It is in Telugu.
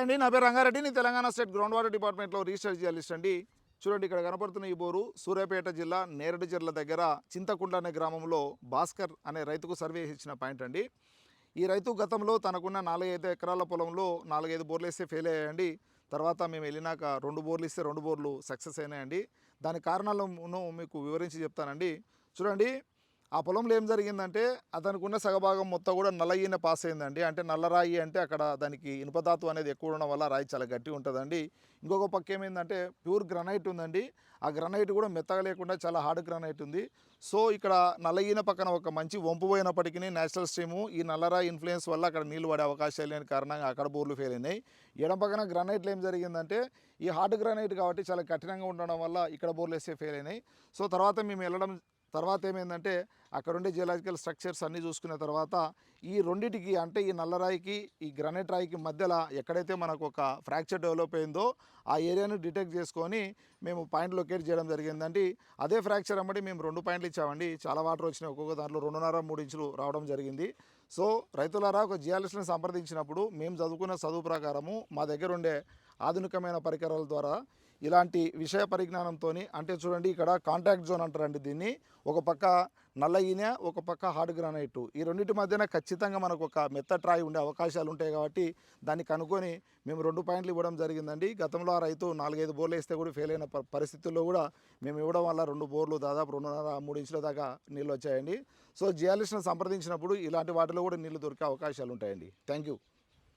అండి. నా పేరు రంగారెడ్డిని తెలంగాణ స్టేట్ గ్రౌండ్ వాటర్ డిపార్ట్మెంట్లో రీసెర్చ్ జర్నలిస్ట్ అండి. చూడండి ఇక్కడ కనపడుతున్న ఈ బోరు సూర్యాపేట జిల్లా నేరడిచెర్ల దగ్గర చింతకుండ అనే గ్రామంలో భాస్కర్ అనే రైతుకు సర్వే ఇచ్చిన పాయింట్ అండి. ఈ రైతు గతంలో తనకున్న నాలుగైదు ఎకరాల పొలంలో నాలుగైదు బోర్లు వేస్తే ఫెయిల్ అయ్యాయండి. తర్వాత మేము వెళ్ళినాక రెండు బోర్లు ఇస్తే రెండు బోర్లు సక్సెస్ అయినాయండి. దాని కారణాలను మీకు వివరించి చెప్తానండి. చూడండి ఆ పొలంలో ఏం జరిగిందంటే అతనికి ఉన్న సగభాగం మొత్తం కూడా నల్లయ్యనే పాస్ అయిందండి. అంటే నల్లరాయి అంటే అక్కడ దానికి ఇనుపధాతు అనేది ఎక్కువ ఉండడం వల్ల రాయి చాలా గట్టి ఉంటుందండి. ఇంకొక పక్క ఏమైందంటే ప్యూర్ గ్రనైట్ ఉందండి. ఆ గ్రనైట్ కూడా మెత్తగా లేకుండా చాలా హార్డ్ గ్రనైట్ ఉంది. సో ఇక్కడ నల్లయ్యన పక్కన ఒక మంచి వంపు పోయినప్పటికీ నేచురల్ స్ట్రీము ఈ నల్లరాయి ఇన్ఫ్లుయెన్స్ వల్ల అక్కడ నీళ్ళు పడే అవకాశాలు లేని కారణంగా అక్కడ బోర్లు ఫెయిల్ అయినాయి. ఎడం పక్కన గ్రనైట్లు ఏం జరిగిందంటే ఈ హార్డ్ గ్రనైట్ కాబట్టి చాలా కఠినంగా ఉండడం వల్ల ఇక్కడ బోర్లు వేస్తే ఫెయిల్ అయినాయి. సో తర్వాత మేము వెళ్ళడం తర్వాత ఏమైందంటే అక్కడ ఉండే స్ట్రక్చర్స్ అన్నీ చూసుకున్న తర్వాత ఈ రెండిటికి అంటే ఈ నల్లరాయికి ఈ గ్రానైట్ రాయికి మధ్యలో ఎక్కడైతే మనకు ఒక ఫ్రాక్చర్ డెవలప్ అయిందో ఆ ఏరియాను డిటెక్ట్ చేసుకొని మేము పాయింట్ లొకేట్ చేయడం జరిగిందండి. అదే ఫ్రాక్చర్ అమ్మడి మేము రెండు పాయింట్లు ఇచ్చామండి. చాలా వాటర్ వచ్చినాయి ఒక్కొక్క దాంట్లో రెండున్నర మూడు ఇంచులు రావడం జరిగింది. సో రైతులారా ఒక జియాలజిస్ట్ని సంప్రదించినప్పుడు మేము చదువుకున్న చదువు ప్రకారము మా దగ్గర ఉండే ఆధునికమైన పరికరాల ద్వారా ఇలాంటి విషయ పరిజ్ఞానంతో అంటే చూడండి ఇక్కడ కాంటాక్ట్ జోన్ అంటారండి దీన్ని. ఒక పక్క నల్ల ఈనె ఒక పక్క హార్డ్ గ్రానైట్ ఈ రెండింటి మధ్యన ఖచ్చితంగా మనకు ఒక మెత్త ట్రాయ్ ఉండే అవకాశాలు ఉంటాయి కాబట్టి దాన్ని కనుక్కొని మేము రెండు పాయింట్లు ఇవ్వడం జరిగిందండి. గతంలో ఆ రైతు నాలుగైదు బోర్లు వేస్తే కూడా ఫెయిల్ అయిన పరిస్థితుల్లో కూడా మేము ఇవ్వడం వల్ల రెండు బోర్లు దాదాపు రెండున్నర మూడు ఇంచుల దాకా నీళ్ళు వచ్చాయండి. సో జియాలిస్ట్ని సంప్రదించినప్పుడు ఇలాంటి వాటిలో కూడా నీళ్ళు దొరికే అవకాశాలు ఉంటాయండి. Thank you